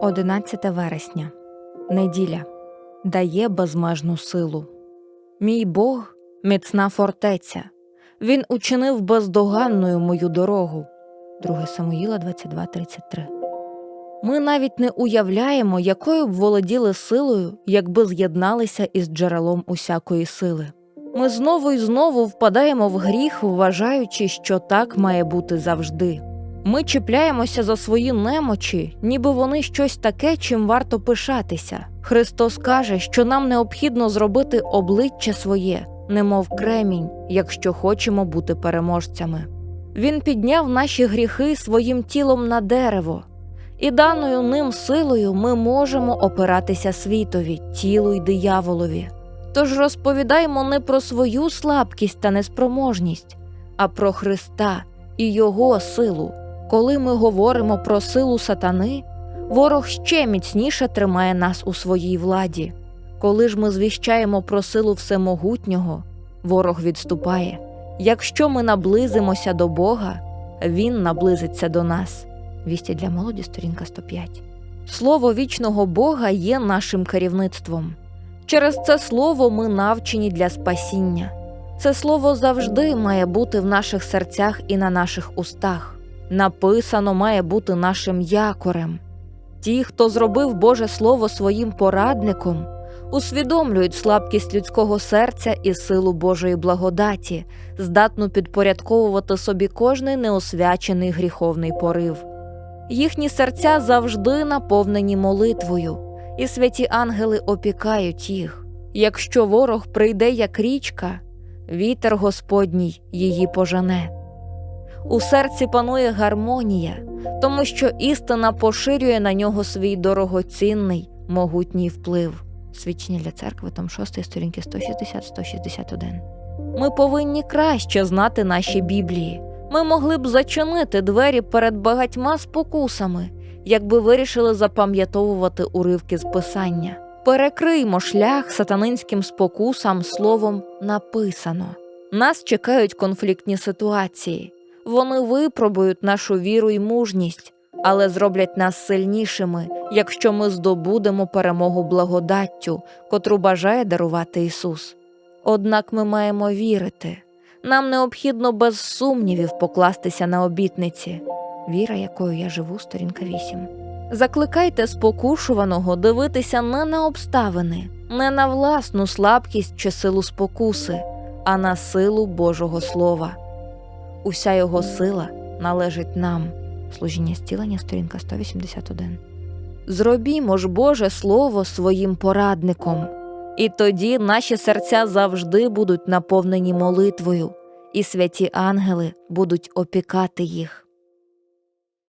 11 вересня. Неділя дає безмежну силу. Мій Бог міцна фортеця. Він учинив бездоганною мою дорогу. 2 Самуїла 22.33 Ми навіть не уявляємо, якою б володіли силою, якби з'єдналися із джерелом усякої сили. Ми знову і знову впадаємо в гріх, вважаючи, що так має бути завжди. Ми чіпляємося за свої немочі, ніби вони щось таке, чим варто пишатися. Христос каже, що нам необхідно зробити обличчя своє, немов кремінь, якщо хочемо бути переможцями. Він підняв наші гріхи своїм тілом на дерево, і даною ним силою ми можемо опиратися світові, тілу й дияволові. Тож розповідаймо не про свою слабкість та неспроможність, а про Христа і Його силу. Коли ми говоримо про силу сатани, ворог ще міцніше тримає нас у своїй владі. Коли ж ми звіщаємо про силу всемогутнього, ворог відступає. Якщо ми наблизимося до Бога, Він наблизиться до нас. Вісті для молоді, сторінка 105. Слово вічного Бога є нашим керівництвом. Через це слово ми навчені для спасіння. Це слово завжди має бути в наших серцях і на наших устах. Написано має бути нашим якорем. Ті, хто зробив Боже Слово своїм порадником, усвідомлюють слабкість людського серця і силу Божої благодаті, здатну підпорядковувати собі кожний неосвячений гріховний порив. Їхні серця завжди наповнені молитвою, і святі ангели опікають їх. Якщо ворог прийде як річка, вітер Господній її пожене. У серці панує гармонія, тому що істина поширює на нього свій дорогоцінний, могутній вплив. Свідчення для церкви, том 6, сторінки 160-161. Ми повинні краще знати наші Біблії. Ми могли б зачинити двері перед багатьма спокусами, якби вирішили запам'ятовувати уривки з писання. Перекриймо шлях сатанинським спокусам словом написано. Нас чекають конфліктні ситуації. Вони випробують нашу віру й мужність, але зроблять нас сильнішими, якщо ми здобудемо перемогу благодаттю, котру бажає дарувати Ісус. Однак ми маємо вірити. Нам необхідно без сумнівів покластися на обітниці, віра, якою я живу, сторінка 8. Закликайте спокушуваного дивитися не на обставини, не на власну слабкість чи силу спокуси, а на силу Божого Слова. Уся його сила належить нам. Служіння зцілення, сторінка 181. Зробімо ж Боже Слово своїм порадником, і тоді наші серця завжди будуть наповнені молитвою, і святі ангели будуть опікати їх.